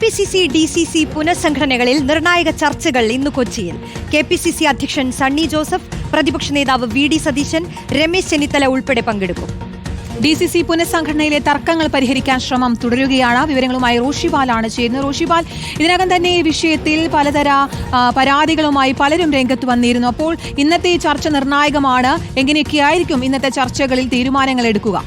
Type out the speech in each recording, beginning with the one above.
P C C D C C പുനഃസംഘടനകളിൽ നിർണായക ചർച്ചകൾ ഇന്ന് കൊച്ചിയിൽ. കെ പി സി സി അധ്യക്ഷൻ സണ്ണി ജോസഫ് പ്രതിപക്ഷ നേതാവ് വി ഡി സതീശൻ രമേശ് ചെന്നിത്തല ഉൾപ്പെടെ പങ്കെടുക്കും. ഡി സി സി പുനഃസംഘടനയിലെ തർക്കങ്ങൾ പരിഹരിക്കാൻ ശ്രമം തുടരുകയാണ്. വിവരങ്ങളുമായി റോഷിപാലാണ് ചെയ്യുന്നത് റോഷിപാൽ ഇതിനകം തന്നെ ഈ വിഷയത്തിൽ പലതര പരാതികളുമായി പലരും രംഗത്ത് വന്നിരുന്നു. അപ്പോൾ ഇന്നത്തെ ചർച്ച നിർണായകമാണ്. എങ്ങനെയൊക്കെയായിരിക്കും ഇന്നത്തെ ചർച്ചകളിൽ തീരുമാനങ്ങൾ എടുക്കുക?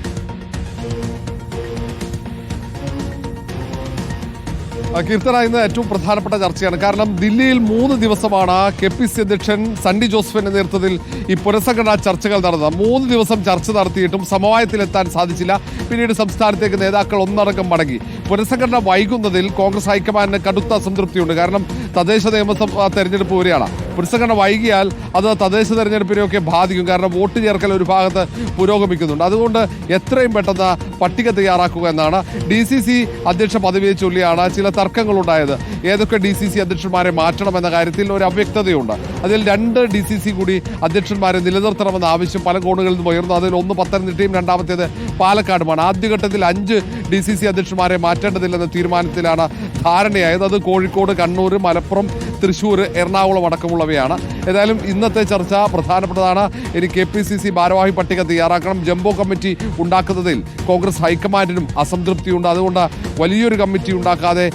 കീർത്തന ഇന്ന് ഏറ്റവും പ്രധാനപ്പെട്ട ചർച്ചയാണ്. കാരണം ദില്ലിയിൽ മൂന്ന് ദിവസമാണ് കെ പി സി അധ്യക്ഷൻ സണ്ണി ജോസഫിന്റെ നേതൃത്വത്തിൽ ഈ പുനഃസംഘടനാ ചർച്ചകൾ നടന്നത്. മൂന്ന് ദിവസം ചർച്ച നടത്തിയിട്ടും സമവായത്തിലെത്താൻ സാധിച്ചില്ല. പിന്നീട് സംസ്ഥാനത്തേക്ക് നേതാക്കൾ ഒന്നടങ്കം മടങ്ങി. പുനഃസംഘടന വൈകുന്നതിൽ കോൺഗ്രസ് ഹൈക്കമാൻഡിന് കടുത്ത അസംതൃപ്തിയുണ്ട് കാരണം തദ്ദേശ നിയമസഭാ തെരഞ്ഞെടുപ്പ് വരെയാണ് പുനഃസംഘടന വൈകിയാൽ അത് തദ്ദേശ തെരഞ്ഞെടുപ്പിനെയൊക്കെ ബാധിക്കും. കാരണം വോട്ട് ചേർക്കൽ ഒരു ഭാഗത്ത് പുരോഗമിക്കുന്നുണ്ട്. അതുകൊണ്ട് എത്രയും പെട്ടെന്ന് പട്ടിക തയ്യാറാക്കുക എന്നാണ് ഡി സി സി അധ്യക്ഷ പദവിയെ ചൊല്ലിയാണ് ചില തർക്കങ്ങളുണ്ടായത്. ഏതൊക്കെ ഡി സി സി അധ്യക്ഷന്മാരെ മാറ്റണമെന്ന കാര്യത്തിൽ ഒരു അവ്യക്തതയുണ്ട്. അതിൽ രണ്ട് ഡി സി സി കൂടി അധ്യക്ഷന്മാരെ നിലനിർത്തണമെന്ന ആവശ്യം പല കോണുകളിൽ നിന്നും ഉയർന്നു. അതിൽ ഒന്ന് പത്തനംതിട്ടയും രണ്ടാമത്തേത് പാലക്കാടുമാണ്. ആദ്യഘട്ടത്തിൽ അഞ്ച് ഡി സി സി അധ്യക്ഷന്മാരെ മാറ്റേണ്ടതില്ലെന്ന തീരുമാനത്തിലാണ് ധാരണയായത്. അത് കോഴിക്കോട് കണ്ണൂർ മലപ്പുറം തൃശ്ശൂർ എറണാകുളം അടക്കമുള്ളവയാണ്. ഏതായാലും ഇന്നത്തെ ചർച്ച പ്രധാനപ്പെട്ടതാണ്. ഇനി കെ പി സി സി ഭാരവാഹി പട്ടിക തയ്യാറാക്കണം. ജംബോ കമ്മിറ്റി ഉണ്ടാക്കുന്നതിൽ കോൺഗ്രസ് ഹൈക്കമാൻഡിനും അസംതൃപ്തിയുണ്ട്. അതുകൊണ്ട് വലിയൊരു കമ്മിറ്റി ഉണ്ടാക്കാതെ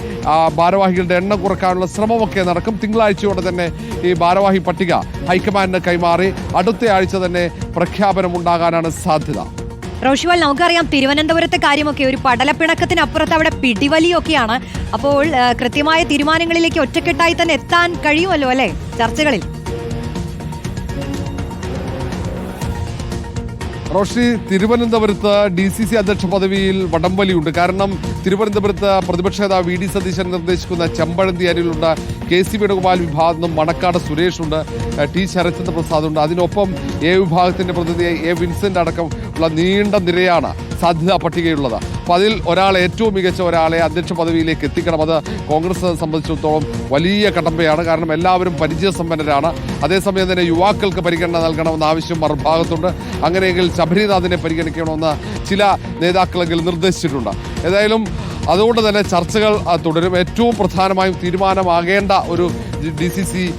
ഭാരവാഹികളുടെ എണ്ണം കുറയ്ക്കാനുള്ള ശ്രമമൊക്കെ നടക്കും. തിങ്കളാഴ്ചയോടെ തന്നെ ഈ ഭാരവാഹി പട്ടിക ഹൈക്കമാൻഡിന് കൈമാറി അടുത്ത ആഴ്ച തന്നെ പ്രഖ്യാപനം ഉണ്ടാകാനാണ് സാധ്യത. റോഷിവാൽ നമുക്കറിയാം തിരുവനന്തപുരത്തെ കാര്യമൊക്കെ ഒരു പടലപ്പിണക്കത്തിനപ്പുറത്ത് അവിടെ പിടിവലിയൊക്കെയാണ്. അപ്പോൾ കൃത്യമായ തീരുമാനങ്ങളിലേക്ക് ഒറ്റക്കെട്ടായി തന്നെ എത്താൻ കഴിയുമല്ലോ അല്ലെ ചർച്ചകളിൽ? റോഷി തിരുവനന്തപുരത്ത് ഡി സി സി അധ്യക്ഷ പദവിയിൽ വടംവലിയുണ്ട്. കാരണം തിരുവനന്തപുരത്ത് പ്രതിപക്ഷ നേതാവ് വി ഡി സതീശൻ നിർദ്ദേശിക്കുന്ന ചെമ്പഴന്തി അരിയിലുണ്ട് കെ സി വേണുഗോപാൽ വിഭാഗത്തിൽ നിന്നും മണക്കാട് സുരേഷുണ്ട് ടി ശരത്ചന്ദ്ര പ്രസാദുണ്ട് അതിനൊപ്പം എ വിഭാഗത്തിന്റെ പ്രതിനിധി എ വിൻസെന്റ് അടക്കം ഉള്ള നീണ്ട നിരയാണ് സാധ്യതാ പട്ടികയുള്ളത് അപ്പോൾ അതിൽ ഒരാൾ ഏറ്റവും മികച്ച ഒരാളെ അധ്യക്ഷ പദവിയിലേക്ക് എത്തിക്കണം. അത് കോൺഗ്രസ് സംബന്ധിച്ചിടത്തോളം വലിയ കടമ്പയാണ് കാരണം എല്ലാവരും പരിചയസമ്പന്നരാണ്. അതേസമയം തന്നെ യുവാക്കൾക്ക് പരിഗണന നൽകണമെന്ന ആവശ്യം മറുഭാഗത്തുണ്ട് അങ്ങനെയെങ്കിൽ ശബരിനാഥിനെ പരിഗണിക്കണമെന്ന് ചില നേതാക്കളെങ്കിലും നിർദ്ദേശിച്ചിട്ടുണ്ട്. ഏതായാലും അതുകൊണ്ട് തന്നെ ചർച്ചകൾ തുടരും. ഏറ്റവും പ്രധാനമായും തീരുമാനമാകേണ്ട ഒരു ഡി സി സി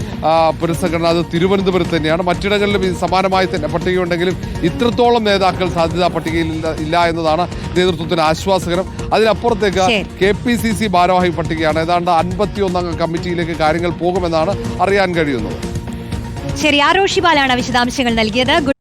പുനഃസംഘടന അത് തിരുവനന്തപുരത്ത് തന്നെയാണ്. മറ്റിടങ്ങളിലും ഇത് സമാനമായി തന്നെ പട്ടികയുണ്ടെങ്കിലും ഇത്രത്തോളം നേതാക്കൾ സാധ്യതാ പട്ടികയിൽ ഇല്ല- എന്നതാണ് നേതൃത്വത്തിന് ആശ്വാസകരം. അതിനപ്പുറത്തേക്ക് കെ പി സി സി ഭാരവാഹി പട്ടികയാണ്. ഏതാണ്ട് അൻപത്തിയൊന്നംഗ കമ്മിറ്റിയിലേക്ക് കാര്യങ്ങൾ പോകുമെന്നാണ് അറിയാൻ കഴിയുന്നത്. ശരി ആരോഷിബാലാണ് വിശദാംശങ്ങൾ നൽകിയത്.